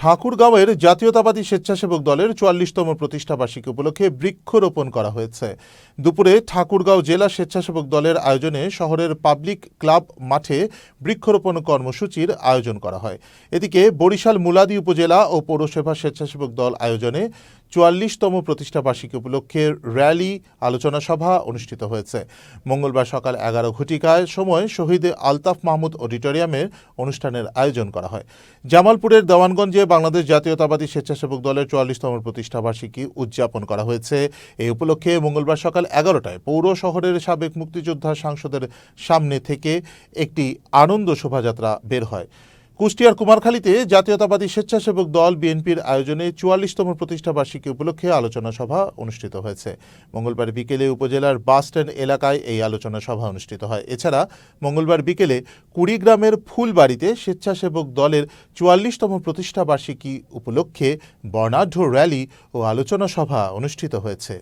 ঠাকুরগাঁওয়ের জাতীয়তাবাদী স্বেচ্ছাসেবক দলের চুয়াল্লিশতম প্রতিষ্ঠাবার্ষিকী উপলক্ষে বৃক্ষরোপণ করা হয়েছে। দুপুরে ঠাকুরগাঁও জেলা স্বেচ্ছাসেবক দলের আয়োজনে শহরের পাবলিক ক্লাব মাঠে বৃক্ষরোপণ কর্মসূচির আয়োজন করা হয়। এদিকে বরিশাল মুলাদি উপজেলা ও পৌরসভা স্বেচ্ছাসেবক দল আয়োজনে চুয়াল্লিশতম প্রতিষ্ঠাবার্ষিকী উপলক্ষে র্যালি, আলোচনা সভা অনুষ্ঠিত হয়েছে। মঙ্গলবার সকাল এগারো ঘটিকায় সময় শহীদ আলতাফ মাহমুদ অডিটোরিয়ামের অনুষ্ঠানের আয়োজন করা হয়। জামালপুরের দেওয়ানগঞ্জে বাংলাদেশ জাতীয়তাবাদী স্বেচ্ছাসেবক দলের চুয়াল্লিশতম প্রতিষ্ঠাবার্ষিকী উদযাপন করা হয়েছে। এই উপলক্ষে মঙ্গলবার সকাল এগারোটায় পৌর শহরের সাবেক মুক্তিযোদ্ধা সাংসদের সামনে থেকে একটি আনন্দ শোভাযাত্রা বের হয়। কুষ্টিয়ার কুমারখালীতে জাতীয়তাবাদী স্বেচ্ছাসেবক দল বিএনপির আয়োজনে চুয়াল্লিশতম প্রতিষ্ঠাবার্ষিকী উপলক্ষে আলোচনা সভা অনুষ্ঠিত হয়েছে। মঙ্গলবার বিকেলে উপজেলার বাসস্ট্যান্ড এলাকায় এই আলোচনা সভা অনুষ্ঠিত হয়। এছাড়া মঙ্গলবার বিকেলে কুড়িগ্রামের ফুলবাড়িতে স্বেচ্ছাসেবক দলের চুয়াল্লিশতম প্রতিষ্ঠাবার্ষিকী উপলক্ষে বর্ণাঢ্য র্যালি ও আলোচনা সভা অনুষ্ঠিত হয়েছে।